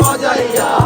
মজাইয়া